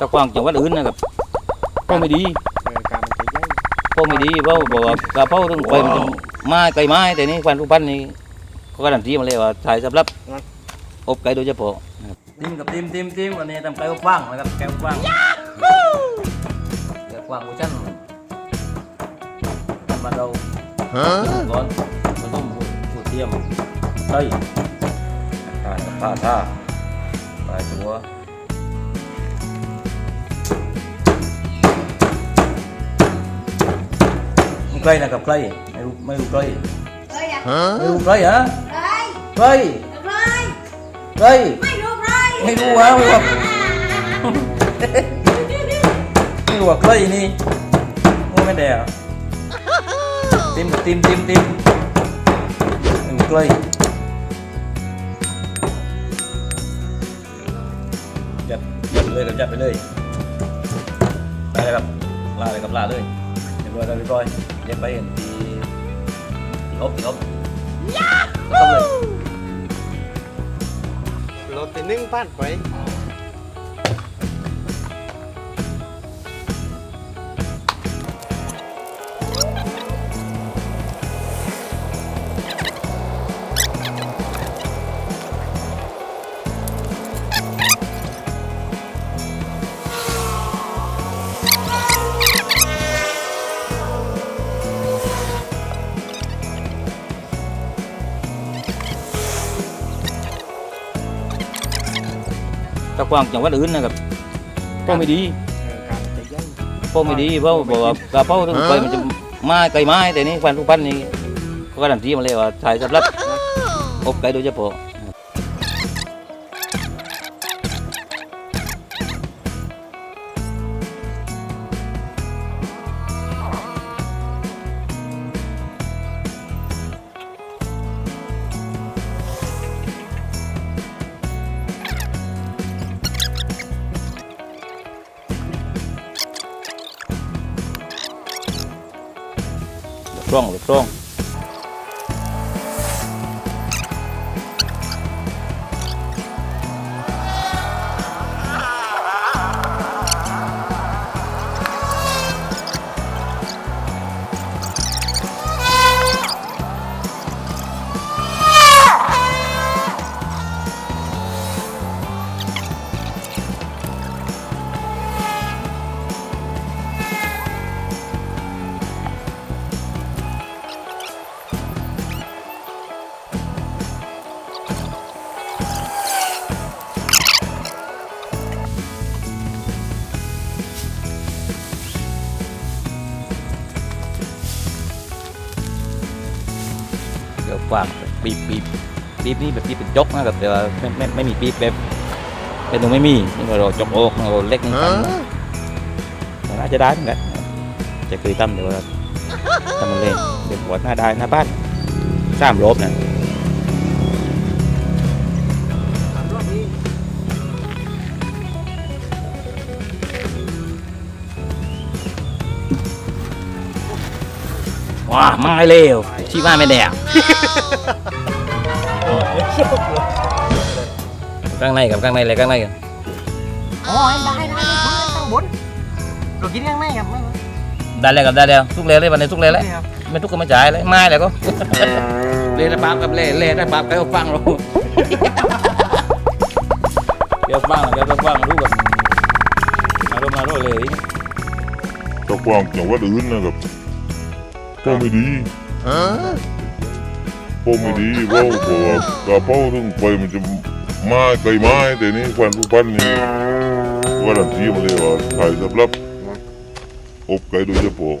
ตะกวางจังหวัดอื่นนะครับเพราะไม่ดีเออกามันจะใหญ่เพราะไม่ดีเพราะบอกว่ากระเพราต้องไปมันจะไม้ไก่ไม้แต่นี่ควันผู้พันนี่เขาการันตีมาเลยว่าถ่ายสำหรับอบไก่โดยเฉพาะนะครับทีมกับทีมทีมทีมวันนี้ทำไก่อบฟางนะครับไก่อบฟางไก่อบฟางกูชั่นทำมาเราร้อนผสมหัวเทียมไส้ทานกับผ้าท่าปลายตัว ใกล้นะครับใกล้ไม่รู้ไม่รู้ใกล้เอ้ยอะไม่รู้ใกล้ฮะเอ้ยใกล้ใครใกล้ไม่รู้ใครไม่รู้ฮะไม่รู้ว่าไม่รู้ว่าใกล้นี่โอ้ไม่ได้อะติมติมติมติมไม่รู้ใกล้จับจับไปเลยครับจับไปเลยได้เลยครับลาเลยครับลาเลย เรียบร้อยแล้วเรียบร้อยเย็บไปเห็นทีทีอบทีอบแล้วก็เลยรถตีนึ่งผ่านไป ตะกวางจังหวัดอื่นนะครับเพราะไม่ดีเออกามันจะใหญ่เพราะไม่ดีเพราะบอกว่ากระเพราต้องไปมันจะไม้ไก่ไม้แต่นี่ควันผู้พันนี่เขาการันตีมาเลยว่าถ่ายสำหรับอบไก่โดยเฉพาะ ร่องหรือกล้อง เดี๋ยวกว้างปีบปีบปีบนี่แบบปีบเป็นจกนะครับแต่ว่าไม่ไม่ไม่มีปีบแบบเป็นตรงไม่มีนี่เราจกโอกเราเล็กนิดนึงแต่น่าจะได้เหมือนกันจะเคยทำเดี๋ยวว่าทำมันเล่นเดี๋ยววัดหน้าได้หน้าบ้านสามลบนะสามรอบนี้ว้าไม่เร็ว ชี้ว่าไม่แดกข้างในกับข้างในอะไรข้างในกันอ๋อได้ได้ได้ข้างบนเรากินข้างในครับได้แล้วกับได้แล้วทุกเล่เลยวันนี้ทุกเล่แล้วครับไม่ทุกก็ไม่จ่ายเลยไม่เลยก็เล่ได้ปั๊บกับเล่เล่ได้ปั๊บไปเอาฟังเราเดี๋ยวฟังเดี๋ยวฟังรู้กับมาดูมาดูเลยตะกวางจังหวัดอื่นนะครับก็ไม่ดี ก็ไม่ดีพราะบอกว่ากระเพราต้องไปมันจะไม้ไก่ไม้แต่นี่ควันผู้พันนี่การันทีมาเลยว่าถ่ายสำหรับอบไก่โดยเฉพาะ